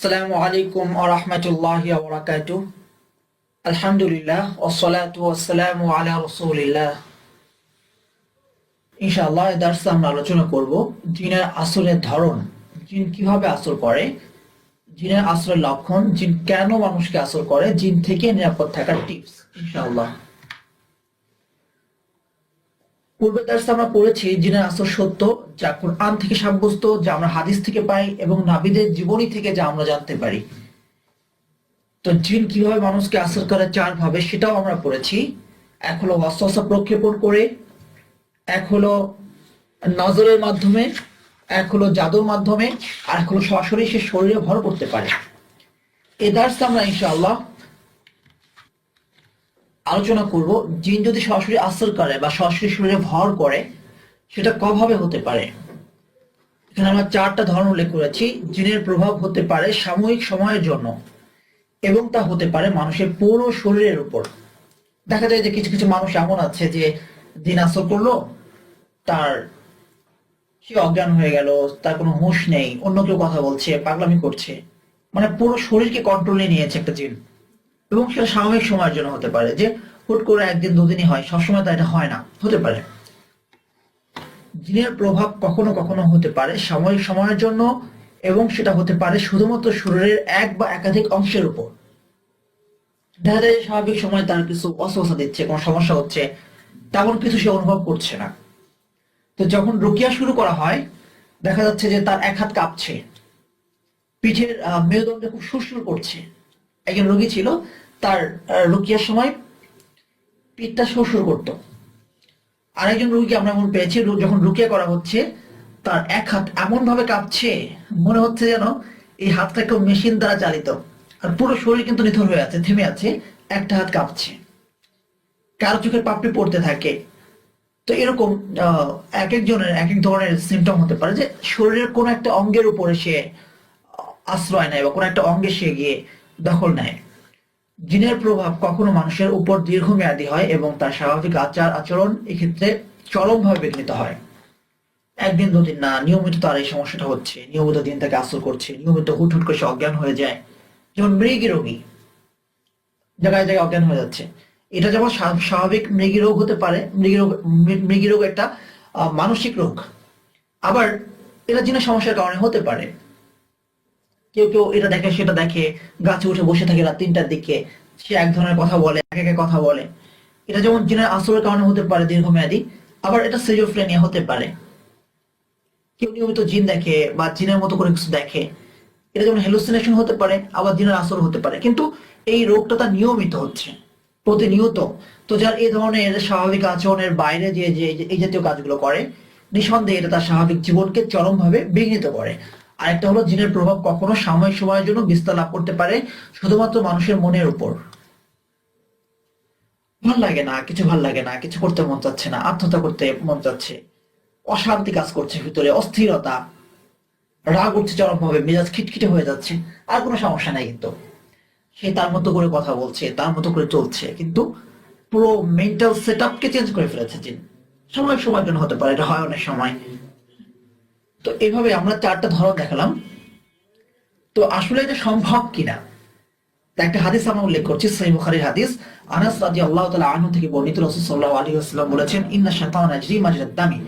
আসসালামু আলাইকুম ওয়া রাহমাতুল্লাহি ওয়া বারাকাতুহু। আলহামদুলিল্লাহ ওয়াসসালাতু ওয়াসসালামু আলা রাসূলিল্লাহ। ইনশাআল্লাহ এই দার্সে আমরা আলোচনা করব জিনের আসরের ধরন। জিন কীভাবে আসর করে? জিনের আসরের লক্ষণ, জিন কেন মানুষকে আসর করে? জিন থেকে নিরাপদ থাকার টিপস ইনশাআল্লাহ। পূর্বের দার্সে আমরা পড়েছি জিনের আসর সত্য, যা কোরআন থেকে সাব্যস্ত, যা আমরা হাদিস থেকে পাই এবং নাবিদের জীবনী থেকে যা আমরা জানতে পারি। তো জিন কীভাবে মানুষকে আসর করে, চার ভাবে, সেটাও আমরা পড়েছি। এক হলো অস্ত্র প্রক্ষেপণ করে, এক হলো নজরের মাধ্যমে, এক হলো জাদুর মাধ্যমে, আর এক হলো সরাসরি সে শরীরে ভর করতে পারে। এই দার্সে আমরা ইনশাআল্লাহ আলোচনা করব। জিন যদি সরাসরি আসর করে বা সরাসরি শরীরে ভর করে, সেটা কভাবে হতে পারে। এখানে আমরা চারটা ধরন উল্লেখ করেছি। জিনের প্রভাব হতে পারে সাময়িক সময়ের জন্য এবং তা হতে পারে মানুষের পুরো শরীরের উপর। দেখা যায় যে কিছু কিছু মানুষ এমন আছে যে দিন আসর করল, তার সে অজ্ঞান হয়ে গেল, তার কোনো হুঁশ নেই, অন্য কেউ কথা বলছে, পাগলামি করছে। মানে পুরো শরীরকে কন্ট্রোলে নিয়েছে একটা জিন। এবং সেটা স্বাভাবিক সময়ের জন্য হতে পারে যে হুট করে একদিন দুদিনই হয়, সবসময় তা এটা হয় না, হতে পারে। জিনের প্রভাব কখনো কখনো হতে পারে সাময়িক সময়ের জন্য এবং সেটা হতে পারে শুধুমাত্র শরীরের এক বা একাধিক অংশের উপর। দেখা যায় স্বাভাবিক সময় তার কিছু অস্বস্থা দিচ্ছে, কোনো সমস্যা হচ্ছে, তেমন কিছু সে অনুভব করছে না। তো যখন রুকিয়া শুরু করা হয়, দেখা যাচ্ছে যে তার এক হাত কাঁপছে, পিঠের মেরুদণ্ডে খুব সুরসুর করছে। একজন রোগী ছিল, তার রুকিয়ার সময় পিঠটা সুরসুর করতো। আরেকজন রোগীকে আমরা এমন পেয়েছি যখন রুকিয়া করা হচ্ছে, তার এক হাত এমন ভাবে কাঁপছে, মনে হচ্ছে যেন এই হাতটা কেউ মেশিন দ্বারা চালিত। আর পুরো শরীর কিন্তু নিথর হয়ে আছে, থেমে আছে, একটা হাত কাঁপছে। কারও চোখের পাপড়ি পড়তে থাকে। তো এরকম এক একজনের এক এক ধরনের সিমটম হতে পারে যে শরীরের কোনো একটা অঙ্গের উপরে সে আশ্রয় নেয় বা কোনো একটা অঙ্গে সে গিয়ে দখল নেয়। জিনের প্রভাব কখনো মানুষের উপর দীর্ঘমেয়াদী হয় এবং তার স্বাভাবিক আচার আচরণ এক্ষেত্রে চরমভাবে বিঘ্নিত হয়। একদিন দুদিন না, নিয়মিত তার এই সমস্যাটা হচ্ছে। নিয়মিত দিন তাকে আসর করছে, নিয়মিত হুট হুট করে অজ্ঞান হয়ে যায়। যেমন মৃগী রোগী, জায়গায় জায়গায় অজ্ঞান হয়ে যাচ্ছে। এটা যেমন স্বা- স্বাভাবিক মৃগী রোগ হতে পারে, মৃগী রোগ মৃগী রোগ একটা মানসিক রোগ। আবার এটা জিনের সমস্যার কারণে হতে পারে। কেউ কেউ এটা দেখে, সেটা দেখে, গাছে উঠে বসে থাকে রাত তিনটার দিকে। সে এক ধরনের কথা বলে, এক এক কথা বলে। এটা যেমন জিনের আসরের কারণে হতে পারে, দীর্ঘমেয়াদী, আবার এটা সিজোফ্রেনিয়া হতে পারে। কেউ নিয়মিত জিন দেখে বা জিনের মতো করে কিছু দেখে। এটা যেমন হ্যালুসিনেশন হতে পারে, আবার জিনের আসর হতে পারে। কিন্তু এই রোগটা তার নিয়মিত হচ্ছে, প্রতিনিয়ত। তো যার এই ধরনের স্বাভাবিক আচরণের বাইরে যে, এই জাতীয় কাজগুলো করে, নিঃসন্দেহে এটা তার স্বাভাবিক জীবনকে চরমভাবে বিঘ্নিত করে। আরেকটা হলো জিনের প্রভাব কখনো সাময়িক সময়ের জন্য বিস্তার লাভ করতে পারে, শুধুমাত্র মানুষের মনের উপর। ভালো লাগে না, কিছু ভালো লাগে না, কিছু করতে মন চাচ্ছে না, আত্মহত্যা করতে মন চাচ্ছে, অশান্তি কাজ করছে ভিতরে, অস্থিরতা, রাগ উঠছে চরমভাবে, মেজাজ খিটখিটে হয়ে যাচ্ছে, আর কোনো সমস্যা নাই কিন্তু। সে তার মতো করে কথা বলছে, তার মতো করে চলছে, কিন্তু পুরো মেন্টাল সেট আপকে চেঞ্জ করে ফেলেছে জিন। সময় সময়ের জন্য হতে পারে, এটা হয় অনেক সময়। তো এইভাবে আমরা চারটা ধরন দেখালাম। তো আসলে এটা সম্ভব কিনা? তা একটা হাদিস আমরা উল্লেখ করছি, সহিহ বুখারীর হাদিস। আনাস রাদিয়াল্লাহু তাআলা আনহু থেকে বর্ণিত রাসূল সাল্লাল্লাহু আলাইহি ওয়াসাল্লাম বলেছেন, ইন্না শাইতানা ইয়াজরি মাজরাদ দামি।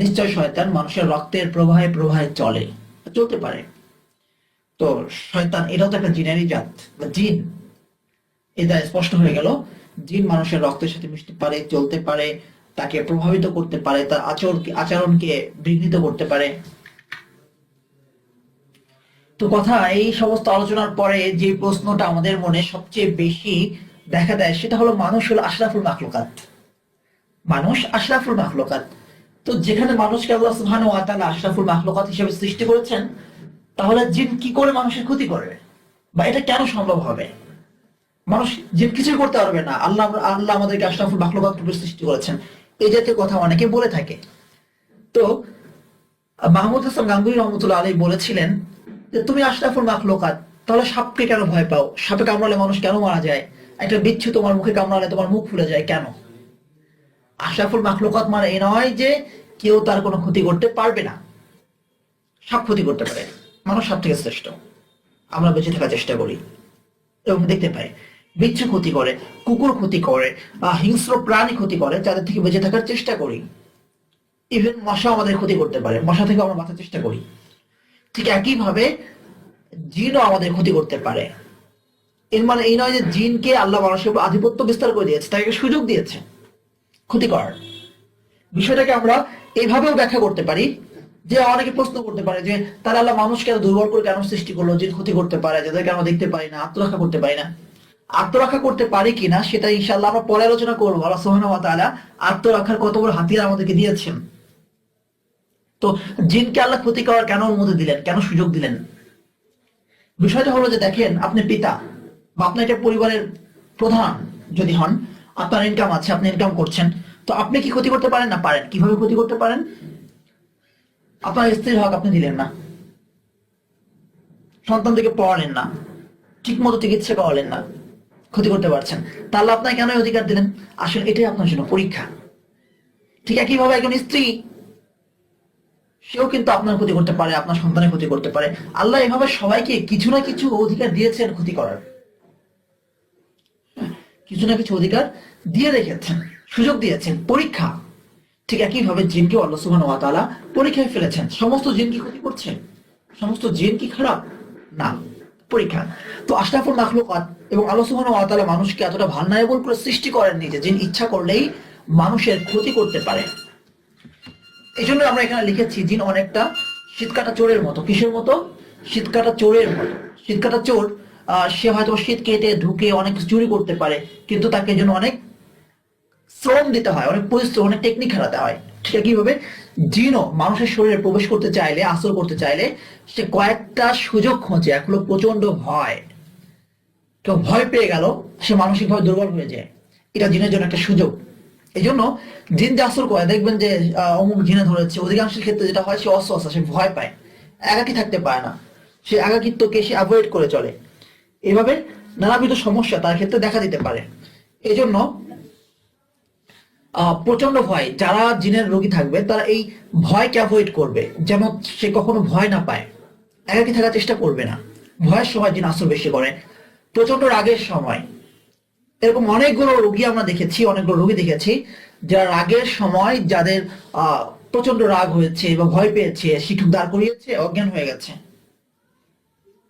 নিশ্চয় শয়তান মানুষের রক্তের প্রবাহে প্রবাহে চলে চলতে পারে। তো শয়তান এটাও তো একটা জিনেরই জাত, বা জিন। এটা স্পষ্ট হয়ে গেল, জিন মানুষের রক্তের সাথে মিশতে পারে, চলতে পারে, তাকে প্রভাবিত করতে পারে, তার আচরণ আচরণকে বিঘ্নিত করতে পারে। তো কথা, এই সমস্ত আলোচনার পরে যে প্রশ্নটা আমাদের মনে সবচেয়ে বেশি দেখা দেয় সেটা হলো, মানুষ হলো আশরাফুল মাখলুকাত। মানুষ আশরাফুল মাখলুকাত। তো যেখানে মানুষকে আল্লাহ সুবহানাহু ওয়া আশরাফুল মাখলুকাত হিসেবে সৃষ্টি করেছেন, তাহলে জিন কি করে মানুষের ক্ষতি করবে? বা এটা কেন সম্ভব হবে? মানুষ জিন কিছুই করতে পারবে না। আল্লাহ আল্লাহ আমাদেরকে আশরাফুল মাখলুকাত রূপে সৃষ্টি করেছেন। এই জাতীয় কথা অনেকে বলে থাকে। তো মাহমুদ হাসান গাঙ্গুই রহমতুল্লাহ আলী বলেছিলেন যে তুমি আশরাফুল মাখলুকাত, তাহলে সাপকে কেন ভয় পাও? সাপে কামড়ালে মানুষ কেন মারা যায়? একটা বিচ্ছু তোমার মুখে কামড়ালে তোমার মুখ ফুলে যায় কেন? আশরাফুল মাখলুকাত মানে এ নয় যে কেউ তার কোনো ক্ষতি করতে পারবে না। সাপ ক্ষতি করতে পারে। মানুষ সব থেকে শ্রেষ্ঠ। আমরা বেঁচে থাকার চেষ্টা করি। এবং দেখতে পাই, বিচ্ছু ক্ষতি করে, কুকুর ক্ষতি করে হিংস্র প্রাণী ক্ষতি করে, যাদের থেকে বেঁচে থাকার চেষ্টা করি। ইভেন মশা আমাদের ক্ষতি করতে পারে। মশা থেকে আমরা বাঁচার চেষ্টা করি। ঠিক একইভাবে জিনও আমাদের ক্ষতি করতে পারে। এর মানে এই নয় যে জিনকে আল্লাহ মানুষের আধিপত্য বিস্তার করে দিয়েছে, তাকে সুযোগ দিয়েছে ক্ষতি করার। বিষয়টাকে আমরা এইভাবেও ব্যাখ্যা করতে পারি যে অনেকে প্রশ্ন করতে পারে যে তারা আল্লাহ মানুষকে এত দুর্বল করে কেন সৃষ্টি করল, জিন ক্ষতি করতে পারে যাদেরকে আমরা দেখতে পারি না, আত্মরক্ষা করতে পারি না। আত্মরক্ষা করতে পারি কিনা সেটা ইনশাল্লাহ আমরা পরে আলোচনা করব। আল্লাহ ওয়া আত্মরক্ষার কত বড় হাতিয়ার আমাদেরকে দিয়েছেন। তো জিনকে আল্লাহ ক্ষতি করার কেন অনুমতি দিলেন? কেন সুযোগ দিলেন? বিষয়টা হলো যে দেখেন, আপনি পিতা বা আপনার একটা পরিবারের প্রধান যদি হন, আপনার ইনকাম আছে, আপনি ইনকাম করছেন, তো আপনি কি ক্ষতি করতে পারেন না? পারেন। কীভাবে ক্ষতি করতে পারেন? আপনার স্ত্রীর হক আপনি দিলেন না। সন্তানদেরকে পড়ালেন না। ঠিক মতো চিকিৎসা করালেন না। ক্ষতি করতে পারছেন। তাহলে আপনার কেন অধিকার দিলেন? আসলে এটাই আপনার জন্য পরীক্ষা। ঠিক একইভাবে একজন স্ত্রী সেও কিন্তু আপনার ক্ষতি করতে পারে আপনার সন্তানের ক্ষতি করতে পারে। আল্লাহ এভাবে সবাইকে কিছু না কিছু অধিকার দিয়েছেন ক্ষতি করার। হ্যাঁ, কিছু না কিছু অধিকার দিয়ে রেখেছেন সুযোগ দিয়েছেন পরীক্ষা। ঠিক একইভাবে জিনকে আল্লাহ সুবহান ওয়া তাআলা পরীক্ষায় ফেলেছেন। সমস্ত জিন কি ক্ষতি করছে? সমস্ত জিন কি খারাপ? না পরীক্ষা। তো আশরাফুল মাখলুকাত এবং আল্লাহ সুবহান ওয়া তাআলা মানুষকে এতটা ভালনারেবল করে সৃষ্টি করেননি যে জিন ইচ্ছা করলেই মানুষের ক্ষতি করতে পারে। এই জন্য আমরা এখানে লিখেছি জিন অনেকটা শীতকাটা চোরের মতো। কিসের মতো? শীতকাটা চোরের মতো। শীতকাটা চোর সে হয়তো শীত কেটে ঢুকে অনেক চুরি করতে পারে, কিন্তু তাকে জন্য অনেক শ্রম দিতে হয়, অনেক পরিশ্রম, অনেক টেকনিক খাটাতে হয়। ঠিক কীভাবে জিনও মানুষের শরীরে প্রবেশ করতে চাইলে আসর করতে চাইলে, সে কয়েকটা সুযোগ খোঁজে হলো প্রচণ্ড ভয়। তো ভয় পেয়ে গেল, সে মানসিকভাবে দুর্বল হয়ে যায়। এটা জিনের জন্য একটা সুযোগ। এই জন্য জিন যে আসর করে, দেখবেন যে অমুক জিনে ধরেছে অধিকাংশ ক্ষেত্রে যেটা হয়, সে অস্বস্থ সে ভয় পায়, একাকি থাকতে পারে না। সে একাকিত্বকে সে অ্যাভয়েড করে চলে। এভাবে নানাবিধ সমস্যা তার ক্ষেত্রে দেখা দিতে পারে। এই জন্য প্রচণ্ড ভয়, যারা জিনের রোগী থাকবে, তারা এই ভয়কে অ্যাভয়েড করবে, যেন সে কখনো ভয় না পায়। একাকি থাকার চেষ্টা করবে না। ভয়ের সময় জিন আসর বেশি করে। প্রচণ্ড রাগের সময়। এরকম অনেকগুলো রোগী আমরা দেখেছি, অনেকগুলো রোগী দেখেছি, যারা রাগের সময় যাদের প্রচণ্ড রাগ হয়েছে বা ভয় পেয়েছে শিক্ষক দাঁড় করিয়েছে, অজ্ঞান হয়ে গেছে।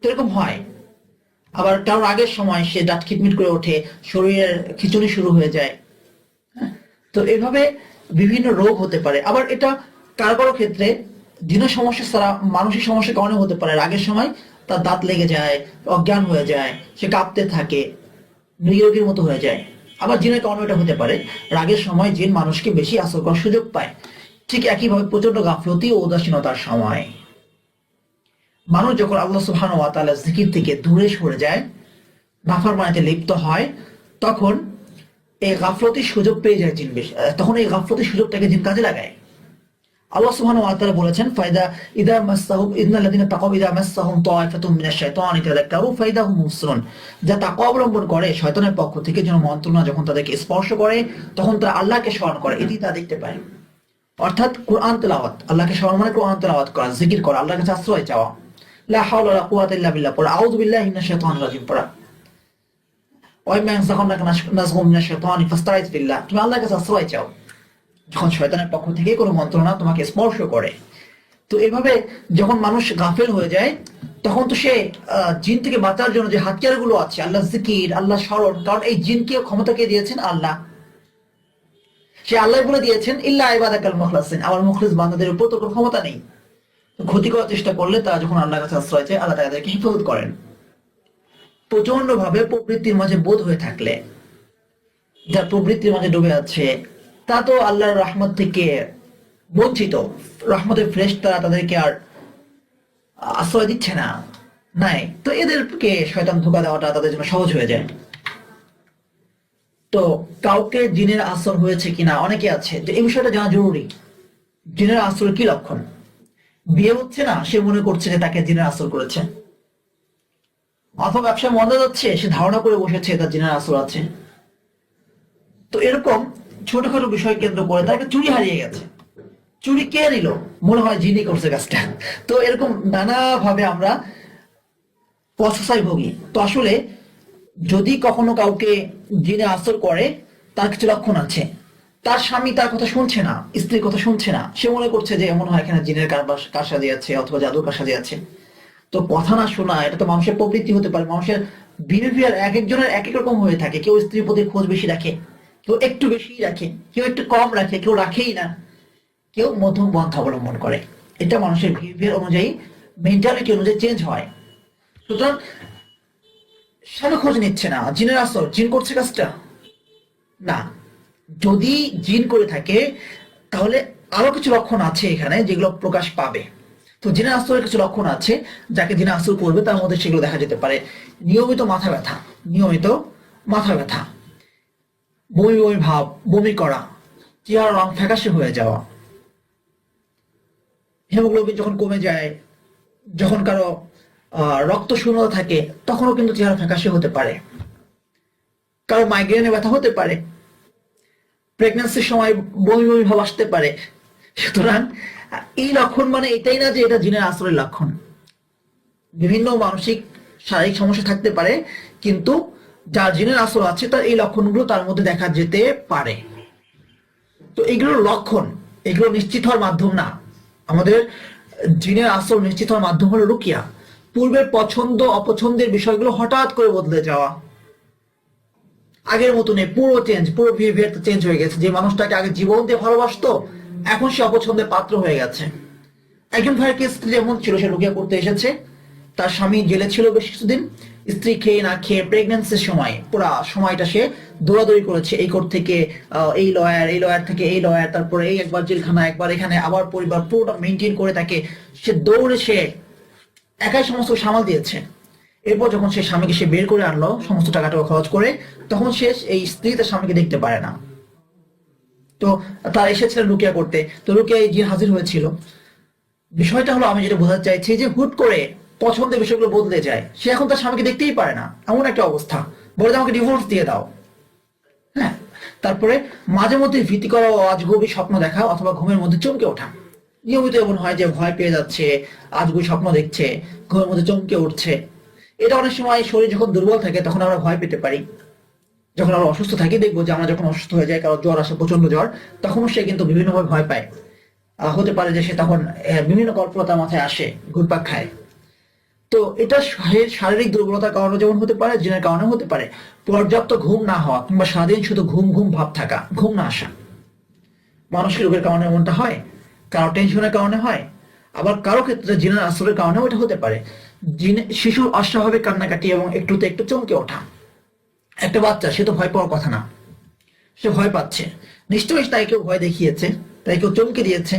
এরকম হয়। আবার কারোর আগের সময় সে দাঁত খিটমিট করে ওঠে, শরীরের খিচুড়ি শুরু হয়ে যায়। হ্যাঁ? তো এভাবে বিভিন্ন রোগ হতে পারে। আবার এটা কারও কারও ক্ষেত্রে দিনের সমস্যা ছাড়া মানসিক সমস্যার কারণে হতে পারে। রাগের সময় তার দাঁত লেগে যায়, অজ্ঞান হয়ে যায়, সে কাঁপতে থাকে। নিরোগীর মতো হয়ে যায়। আবার জিনের কারণে এটা হতে পারে। রাগের সময় জিন মানুষকে বেশি আসর করার সুযোগ পায়। ঠিক একইভাবে প্রচণ্ড গাফলতি ও উদাসীনতার সময়। মানুষ যখন আল্লাহ সুবহান ওয়া তাআলা জিকির থেকে দূরে সরে যায় নাফার নাফরমানিতে লিপ্ত হয়, তখন এই গাফলতির সুযোগ পেয়ে যায় জিন বেশি তখন এই গাফলতির সুযোগটাকে জিন কাজে লাগায়। আল্লাহ সুবহানাহু ওয়া তাআলা বলেছেন ফায়দা ইদা মাসসাহুম ইন্নাল্লাযিনা তাকাউ ইদা মাসসাহুম তাইফাতুম মিনাশ শাইতানি তাযাক্কারু ফায়দা হুম মুবসিরুন। যা তাকওয়া অবলম্বন করে শয়তানের পক্ষ থেকে যেন মন্ত্রণা যখন তাদেরকে স্পর্শ করে, তখন তারা আল্লাহকে স্মরণ করে। এটি তা দেখতে পায়। অর্থাৎ কোরআন তেলাওয়াত, আল্লাহকে স্মরণ মানে কোরআন তেলাওয়াত করা, জিকির করা, আল্লাহর কাছে আশ্রয় চাওয়া। লা হাওলা ওয়ালা কুওয়াতা ইল্লা বিল্লাহ পড়া, আউযু বিল্লাহি মিনাশ শাইতানির রাজিম পড়া। ওয়াইমা ইয়ানসাকুন্নাকা নাজগুম মিনাশ শাইতানি ফাস্তাইজ বিল্লাহ। তুমি আল্লাহর কাছে আশ্রয় চাও। যখন শয়তানের পক্ষ থেকে কোনো মন্ত্রণা তোমাকে স্পর্শ করে। তো এভাবে যখন মানুষ গাফেল হয়ে যায়, তখন তো সে জিন থেকে বাঁচার জন্য যে হাতিয়ারগুলো আছে আল্লাহ জিকির আল্লাহ স্মরণ, কারণ এই জিনকে ক্ষমতা কে দিয়েছেন? আল্লাহ। সে আল্লাহ বলে দিয়েছেন, ইল্লা ইবাদাকাল মুখলাসিন। আমার মুখলিস বান্দাদের উপর তো কোনো ক্ষমতা নেই। ক্ষতি করার চেষ্টা করলে তারা যখন আল্লাহর কাছে আশ্রয় চায়, আল্লাহ তাদেরকে হেফাজত করেন। প্রচণ্ড ভাবে প্রবৃত্তির মাঝে বোধ হয়ে থাকলে, যা প্রবৃত্তির মাঝে ডুবে আছে তা তো আল্লাহর রহমত থেকে বঞ্চিত। রহমতের ফ্রেশ তারা তাদেরকে আর আশ্রয় দিচ্ছে না, নাই। তো এদেরকে শয়তান ধোকা দেওয়াটা তাদের জন্য সহজ হয়ে যায়। তো কাউকে জিনের আসর হয়েছে কিনা অনেকে আছে, যে এই বিষয়টা জানা জরুরি। জিনের আসরের কি লক্ষণ? বিয়ে হচ্ছে না, সে মনে করছে যে তাকে জিনের আসর করেছে। অথবা ব্যবসায় মন্দা যাচ্ছে, সে ধারণা করে বসেছে তার জিনের আসর আছে। তো এরকম ছোটখাটো বিষয় কেন্দ্র করে তার একটা চুরি হারিয়ে গেছে। চুরি কে নিল? মনে হয় জিনি করছে কাজটা। তো এরকম নানা ভাবে আমরা পথসাই ভোগী। তো আসলে যদি কখনো কাউকে জিনে আসর করে, তার কিছু লক্ষণ আছে। তার স্বামী তার কথা শুনছে না, স্ত্রীর কথা শুনছে না। সে মনে করছে যে এমন হয় এখানে জিনের কারবার কারসাজি আছে অথবা জাদুর কারসাজি আছে। তো কথা না শোনা, এটা তো মানুষের প্রবৃত্তি হতে পারে। মানুষের বিহেভিয়ার এক একজনের এক এক রকম হয়ে থাকে। কেউ স্ত্রীর প্রতি খোঁজ বেশি রাখে। কেউ একটু বেশি রাখে, কেউ একটু কম রাখে, কেউ রাখেই না। কেউ মধ্যম পন্থা অবলম্বন করে। এটা মানুষের বিহেভিয়ার অনুযায়ী মেন্টালিটি অনুযায়ী চেঞ্জ হয়। সুতরাং স্বামী খোঁজ নিচ্ছে না। জিনের আসর জিন করছে কাজটা? না। যদি জিন করে থাকে, তাহলে আরও কিছু লক্ষণ আছে এখানে যেগুলো প্রকাশ পাবে। তো জিনের আসরের কিছু লক্ষণ আছে, যাকে জিনে আসর করবে, তার মধ্যে সেগুলো দেখা যেতে পারে। নিয়মিত মাথা ব্যথা, নিয়মিত মাথা ব্যথা। বমি বমি ভাব, বমি করা চেহারা রং ফ্যাকাশে হয়ে যাওয়া। হিমোগ্লোবিন যখন কমে যায়, যখন কারও রক্ত শূন্যতা থাকে, তখনও কিন্তু চেহারা ফ্যাকাশে হতে পারে। কারও মাইগ্রেনে ব্যথা হতে পারে। প্রেগন্যান্সির সময় বমি বমি ভাব আসতে পারে। সুতরাং, এই লক্ষণ মানে এটাই না যে এটা জিনের আসরের লক্ষণ। বিভিন্ন মানসিক শারীরিক সমস্যা থাকতে পারে, কিন্তু যার জিনের আসর আছে, তার এই লক্ষণগুলো তার মধ্যে দেখা যেতে পারে। তো এগুলোর লক্ষণ, এগুলো নিশ্চিত হওয়ার মাধ্যম না। আমাদের জিনের আসল নিশ্চিত হওয়ার মাধ্যম হলো রুকিয়া। পূর্বের পছন্দ, অপছন্দের বিষয়গুলো হঠাৎ করে বদলে যাওয়া। আগের মতো নেই পুরো চেঞ্জ পুরো বিহেভিয়ার চেঞ্জ হয়ে গেছে। যে মানুষটাকে আগে জীবন দিয়ে ভালোবাসতো, এখন সে অপছন্দের পাত্র হয়ে গেছে। একজন ভাইয়ের কেস যেমন ছিল, সে রুকিয়া করতে এসেছে। তার স্বামী জেলে ছিল বেশ কিছুদিন। স্ত্রী খেয়ে না খেয়ে প্রেগনেন্সির সময়, পুরা সময়টা সে দৌড়াদৌড়ি করেছে এই কোর্ট থেকে এই লয়ার এই লয়ার থেকে এই লয়ার তারপরে এই একবার জেলখানা, একবার এখানে, আবার পরিবার পুরোটা মেনটেন করে তাকে, সে দৌড়ে সে একাই সমস্ত সামাল দিয়েছে। এরপর যখন সে স্বামীকে সে বের করে আনলো, সমস্ত টাকাটা খরচ করে, তখন সে এই স্ত্রী তার স্বামীকে দেখতে পারে না। তো তার এসেছিলেন রুকিয়া করতে। তো রুকিয়া এই জিন হাজির হয়েছিল। বিষয়টা হলো আমি যেটা বোঝাতে চাইছি যে হুট করে পছন্দের বিষয়গুলো বদলে যায়। সে এখন তার স্বামীকে দেখতেই পারে না। এমন একটা অবস্থা। বলে আমাকে ডিভোর্স দিয়ে দাও। হ্যাঁ? তারপরে মাঝে মধ্যে ভীতি করা ও আজগবি স্বপ্ন দেখা অথবা ঘুমের মধ্যে চমকে ওঠা। নিয়মিত এমন হয় যে ভয় পেয়ে যাচ্ছে আজগুবি স্বপ্ন দেখছে, ঘুমের মধ্যে চমকে উঠছে। এটা অনেক সময় শরীর যখন দুর্বল থাকে, তখন আমরা ভয় পেতে পারি। যখন আমরা অসুস্থ থাকি, দেখব যে আমরা যখন অসুস্থ হয়ে যাই কারও জ্বর আসে প্রচণ্ড জ্বর তখন সে কিন্তু বিভিন্নভাবে ভয় পায়। হতে পারে যে সে তখন বিভিন্ন কল্পনা মাথায় আসে, ঘুরপাক খায়। তো এটা শারীরিক দুর্বলতার কারণে যেমন হতে পারে, জিনের কারণে হতে পারে। পর্যাপ্ত ঘুম না হওয়া কিংবা সারাদিন শুধু ঘুম ঘুম ভাব থাকা, ঘুম না আসা। মানসিক রোগের কারণে এমনটা হয়, কারও টেনশনের কারণে হয়, আবার কারও ক্ষেত্রে জিনের আসরের কারণেও এটা হতে পারে। জিনে, শিশুর অস্বাভাবিক কান্নাকাটি এবং একটুতে একটু চমকে ওঠা। একটা বাচ্চা, সে তো ভয় পাওয়ার কথা না। সে ভয় পাচ্ছে। নিশ্চয়ই তাই কেউ ভয় দেখিয়েছে, তাই কেউ চমকে দিয়েছে।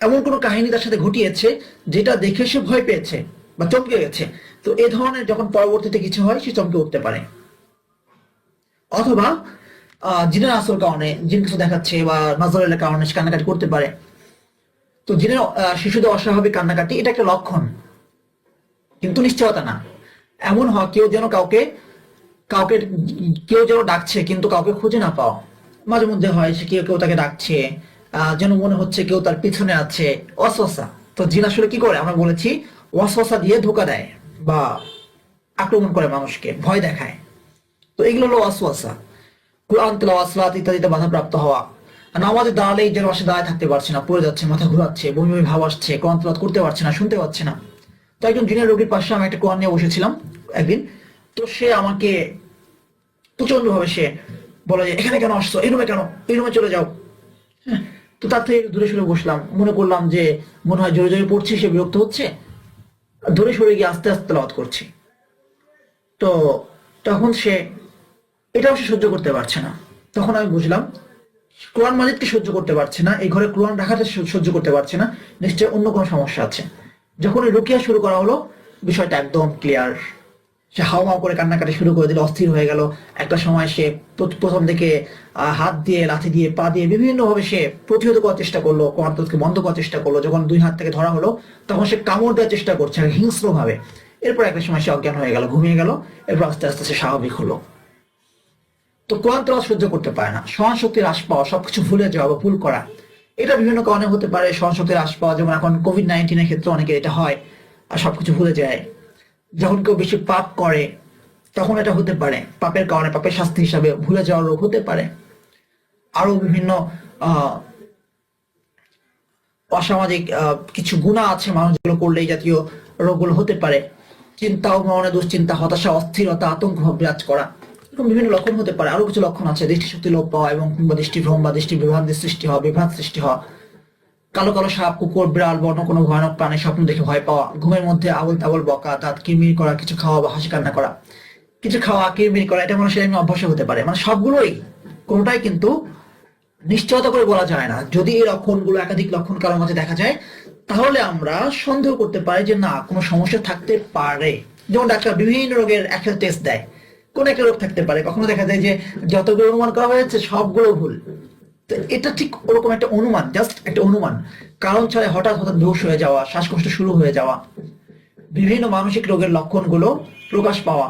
এমন কোনো কাহিনী তার সাথে ঘটিয়েছে, যেটা দেখে সে ভয় পেয়েছে। বা চমকে গেছে। তো এ ধরনের যখন পরবর্তীতে কিছু হয়, সে চমকে উঠতে পারে। অথবা জিনের আসর কারণে, জিন কিছু দেখাচ্ছে বা নজরের কারণে সে কান্নাকাটি করতে পারে। তো জিনের শিশুদের অস্বাভাবিক কান্নাকাটি, এটা একটা লক্ষণ। কিন্তু নিশ্চয়তা না। এমন হয়, কেউ যেন কাউকে কাউকে কেউ যেন ডাকছে, কিন্তু কাউকে খুঁজে না পাও মাঝে মধ্যে হয়, সে কেউ কেউ তাকে ডাকছে যেন মনে হচ্ছে কেউ তার পিছনে আছে, অসহসা। তো জিন আসলে কি করে? আমরা বলেছি অসহসা দিয়ে ধোকা দেয় বা আক্রমণ করে মানুষকে ভয় দেখায়। তো এগুলো হলো অসওয়াসা কোরআন তেলাওয়াত সালাত ইত্যাদিতে বাধাপ্রাপ্ত হওয়া। নামাজে দাঁড়ালেই যেন আসে দাঁড়ায় থাকতে পারছে না পড়ে যাচ্ছে মাথা ঘুরাচ্ছে বমি বমি ভাব আসছে কোরআন তেলাওয়াত করতে পারছে না শুনতে পাচ্ছে না। তো একজন জিনের রোগীর পাশে আমি একটা কোরআন নিয়ে বসেছিলাম একদিন। তো সে আমাকে প্রচণ্ড ভাবে সে বলে যে এখানে কেন আসছো? এই রুমে কেন? এই রুমে চলে যাও। হ্যাঁ, তো তার থেকে দূরে সরে বসলাম। মনে করলাম যে মনে হয় জোরে জোরে পড়ছে সে বিরক্ত হচ্ছে। দূরে সরে গিয়ে আস্তে আস্তে তেলাওয়াত করছি। তো তখন সে এটাও সে সহ্য করতে পারছে না। তখন আমি বুঝলাম, কোরআন মাজিদকে সহ্য করতে পারছে না, এই ঘরে কোরআন রাখাটা সহ্য করতে পারছে না, নিশ্চয়ই অন্য কোনো সমস্যা আছে। যখন রুকিয়া শুরু করা হলো, বিষয়টা একদম ক্লিয়ার সে হাও মাও করে কান্নাকাটি শুরু করে দিল অস্থির হয়ে গেল। একটা সময় সে প্রথম আহ, হাত দিয়ে লাথি দিয়ে পা দিয়ে বিভিন্ন ভাবে সে প্রতিহত করার চেষ্টা করল কোরআনকে বন্ধ করার চেষ্টা করল। যখন দুই হাত থেকে ধরা হলো তখন সে কামড় দেওয়ার চেষ্টা করছে হিংস্র ভাবে এরপর একটা সময় সে অজ্ঞান হয়ে গেল ঘুমিয়ে গেল এরপর আস্তে আস্তে সে স্বাভাবিক হলো। তো কোরআন সহ্য করতে পারে না। সহন শক্তির হ্রাস পাওয়া সবকিছু ভুলে যাওয়া বা ভুল করা এটা বিভিন্ন কারণে হতে পারে। সহন শক্তির হ্রাস পাওয়া যেমন এখন কোভিড নাইন্টিনের ক্ষেত্রে অনেকে এটা হয় আর সবকিছু ভুলে যায়। যখন কেউ বেশি পাপ করে, তখন এটা হতে পারে। পাপের কারণে পাপের শাস্তি হিসাবে ভুলে যাওয়ার রোগ হতে পারে। আরও বিভিন্ন অসামাজিক কিছু গুণা আছে মানুষ যেগুলো করলে এই জাতীয় রোগগুলো হতে পারে। চিন্তা ও মনে, দুশ্চিন্তা, হতাশা, অস্থিরতা, আতঙ্ক বিরাজ করা। এরকম বিভিন্ন লক্ষণ হতে পারে। আরও কিছু লক্ষণ আছে। দৃষ্টিশক্তি লোপ পাওয়া এবং কিংবা দৃষ্টিভ্রম বা দৃষ্টি বিভ্রান্তির সৃষ্টি হওয়া বিভ্রান্ত সৃষ্টি হওয়া। কালো কালো সাপ, কুকুর, বিড়াল বা অন্য কোনো ভয়ানক প্রাণীর স্বপ্ন দেখে ভয় পাওয়া, ঘুমের মধ্যে আবল তাবল বকা, দাঁত কিরমির করা, কিছু খাওয়া বা হাসি কান্না করা, কিছু খাওয়া, কিরমির করা, এটা মানুষের এমনি অভ্যাস হতে পারে। মানে সবগুলোই, কোনোটাই কিন্তু নিশ্চয়তা করে বলা যায় না। যদি এই লক্ষণগুলো একাধিক লক্ষণ কারোর মধ্যে দেখা যায়, তাহলে আমরা সন্দেহ করতে পারি যে না, কোনো সমস্যা থাকতে পারে। যেমন ডাক্তার বিভিন্ন রোগের একটা টেস্ট দেয়। কোন একটা রোগ থাকতে পারে। কখনো দেখা যায় যে যতগুলো অনুমান করা হয়েছে, সবগুলো ভুল। এটা ঠিক ওরকম একটা অনুমান জাস্ট একটা অনুমান। কারণ ছাড়া হঠাৎ হঠাৎ বেহুশ হয়ে যাওয়া, শ্বাসকষ্ট শুরু হয়ে যাওয়া, বিভিন্ন মানসিক রোগের লক্ষণগুলো প্রকাশ পাওয়া,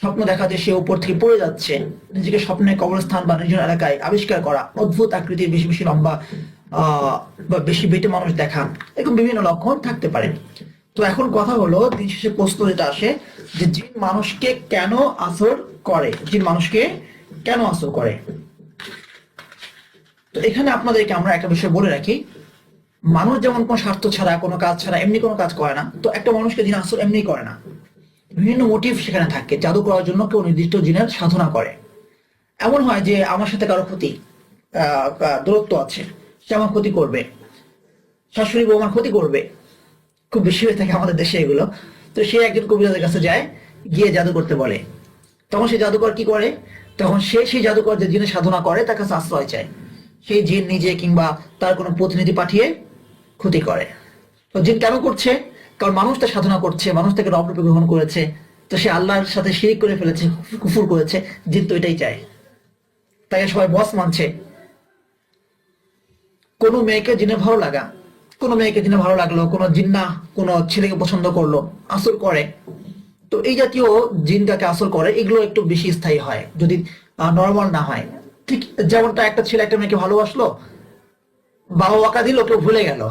স্বপ্ন দেখা যে সে উপর থেকে পড়ে যাচ্ছে, নিজেকে স্বপ্নে কবরস্থান বা নিজের এলাকায় আবিষ্কার করা, অদ্ভুত আকৃতির বেশি বেশি লম্বা বা বেশি বেটে মানুষ দেখা, এরকম বিভিন্ন লক্ষণ থাকতে পারে। তো এখন কথা হলো, দিন শেষে প্রশ্ন যেটা আসে, যে জিন মানুষকে কেন আসর করে? জিন মানুষকে কেন আসর করে? তো এখানে আপনাদেরকে আমরা একটা বিষয় বলে রাখি, মানুষ যেমন কোনো স্বার্থ ছাড়া, কোনো কাজ ছাড়া এমনি কোনো কাজ করে না, তো একটা মানুষকে জিন আসর এমনি করে না। বিভিন্ন মোটিভ সেখানে থাকে, জাদু করার জন্য কেউ নির্দিষ্ট জিনের সাধনা করে। এমন হয় যে আমার সাথে কারও ক্ষতি দূরত্ব আছে, সে আমার ক্ষতি করবে। শাশুড়ি বউ আমার ক্ষতি করবে। খুব বেশি হয়ে থাকে আমাদের দেশে এগুলো। তো সে একজন কবিরাজের কাছে যায়, গিয়ে জাদু করতে বলে। তখন সে জাদুকর কি করে? তখন সে সেই জাদুকর যে জিনের সাধনা করে, তার কাছে আশ্রয় চায়। সেই জিন নিজে কিংবা তার কোনো প্রতিনিধি পাঠিয়ে ক্ষতি করে। তো জিন কেন করছে? কারণ মানুষ তা সাধনা করছে, মানুষ তাকে রব রূপে গ্রহণ করেছে। তো সে আল্লাহর সাথে শিরিক করে ফেলেছে, কুফুর করেছে, জিন তো এটাই চায়। তাকে সবাই বস মানছে। কোনো মেয়েকে জিনে ভালো লাগা, কোনো মেয়েকে জিনে ভালো লাগল, কোনো জিন্না কোনো ছেলেকে পছন্দ করল আসর করে। তো এই জাতীয় জিনটাকে আসর করে, এগুলো একটু বেশি স্থায়ী হয়, যদি নর্মাল না হয়। ঠিক যেমনটা একটা ছেলে একটা মেয়েকে ভালোবাসলো বাবা ওয়াকা দিল, কেউ ভুলে গেল।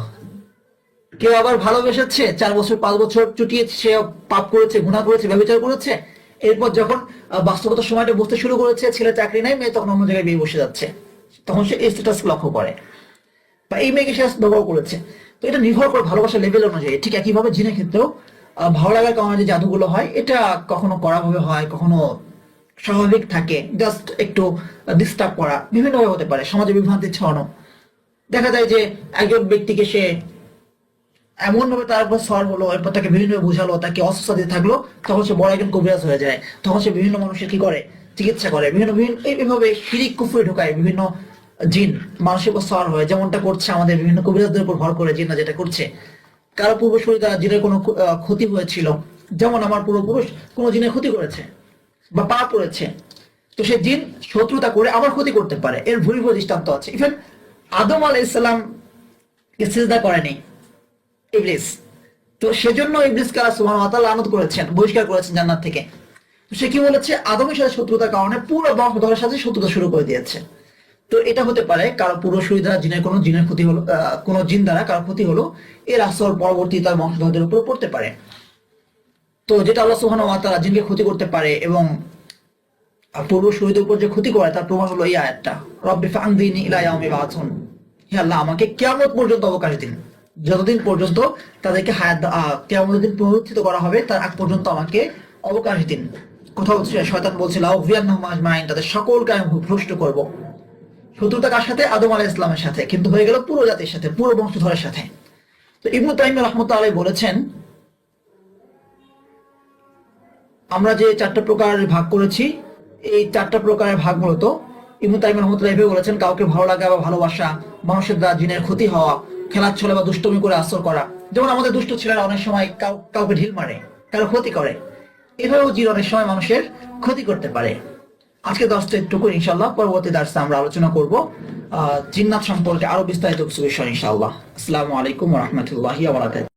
কেউ আবার ভালোবেসেছে, চার বছর, পাঁচ বছর চুটিয়ে সে পাপ করেছে গুণা করেছে ব্যবচার করেছে। এরপর যখন বাস্তবতার সময়টা বুঝতে শুরু করেছে, ছেলে চাকরি নেই মেয়ে তখন অন্য জায়গায় বিয়ে বসে যাচ্ছে। তখন সে স্ট্যাটাস লক্ষ্য করে। বা এই মেয়েকে সে ব্যবহার করেছে। তো এটা নির্ভর করে ভালোবাসার লেভেল অনুযায়ী। ঠিক একইভাবে জিনের ক্ষেত্রেও ভালো লাগার কারণে যে জাদুগুলো হয়, এটা কখনো করা ভাবে হয়, কখনো স্বাভাবিক থাকে জাস্ট একটু ডিস্টার্ব করা, বিভিন্নভাবে হতে পারে, সমাজে বিভ্রান্তি ছড়ানো। দেখা যায় যে একজন ব্যক্তিকে সে এমন ভাবে তার উপর সর হলো, এরপর তাকে বিভিন্ন বোঝালো, তাকে অসুস্থতা দিতে থাকল, তখন সে বড় একজন কবিরাজ হয়ে যায়। তখন সে বিভিন্ন মানুষের কি করে? চিকিৎসা করে, বিভিন্ন বিভিন্ন এইভাবে শিরিক কুফুরে ঢোকায়, বিভিন্ন জিন মানুষের উপর সর হয়। যেমনটা করছে আমাদের বিভিন্ন কবিরাজদের উপর ভর করে জিনরা যেটা করছে। কারও পূর্বসূরি দ্বারা জিনের কোনো ক্ষতি হয়েছিল। যেমন আমার পূর্বপুরুষ কোনো জিনের ক্ষতি করেছে। বা পা পড়েছে। তো সে জিন শত্রুতা করে আমার ক্ষতি করতে পারে। এর ভুরি দৃষ্টান্ত আছে। ইভেন আদম আলাইহিস সালাম কে সিজদা করেনি। ইবলিস। তো সেজন্য ইবলিসকে আল্লাহ সুবহানাহু ওয়া তাআলা করেছেন, বহিষ্কার করেছেন জান্নাত থেকে। তো সে কি বলেছে? আদমের সাথে শত্রুতার কারণে পুরো বংশধরের সাথে শত্রুতা শুরু করে দিয়েছে। তো এটা হতে পারে কারও পূর্বসূরি দ্বারা জিনের, কোনো জিনের ক্ষতি হলো কোনো জিন দ্বারা কারও ক্ষতি হলো এর আসর পরবর্তী তার বংশধরদের উপর পড়তে পারে। তো যেটা আল্লাহ ওয়া তাআলা জিনকে ক্ষতি করতে পারে এবং পূর্বসূরিদের উপর যে ক্ষতি করে তার প্রমাণ হলো এই আয়াতটা। রব্বি ফাংদিনি ইলা ইয়াউমি বাআসুন হে আল্লাহ, আমাকে কিয়ামত পর্যন্ত অবকাশ দিন। যতদিন পর্যন্ত তাদেরকে হায়াত কেমন দিন পুনরুত্থিত করা হবে, তার আগ পর্যন্ত আমাকে অবকাশ দিন। কোথাও শয়তান বলছিল আজমাইন, তাদের সকলকে আমি ভ্রষ্ট করব। শত্রুতা কার সাথে? আদম আলাহ ইসলামের সাথে। কিন্তু হয়ে গেল পুরো জাতির সাথে, পুরো বংশধরের সাথে। তো ইবনু তাইম রহমত বলেছেন আমরা যে চারটা প্রকার ভাগ করেছি, এই চারটা প্রকারের ভাগ মূলত ইবনু তাইম রহমতুল্লাহ বলেছেন, কাউকে ভালো লাগা বা ভালোবাসা, মানুষের দ্বারা জিনের ক্ষতি হওয়া, খেলার ছলে বা দুষ্টমি করে আসর করা। যেমন আমাদের দুষ্ট ছেলেরা অনেক সময় কাউকে ঢিল মারে, কারও ক্ষতি করে। এভাবেও জিন অনেক সময় মানুষের ক্ষতি করতে পারে। আজকে দশটা একটুকু ইনশাল্লাহ পরবর্তী দার্সে আমরা আলোচনা করব, আহ, জিন্নাত সম্পর্কে আরও বিস্তারিত কিছু বিষয়, ইনশাআল্লাহ। আসসালামু আলাইকুম রহমতুল্লাহি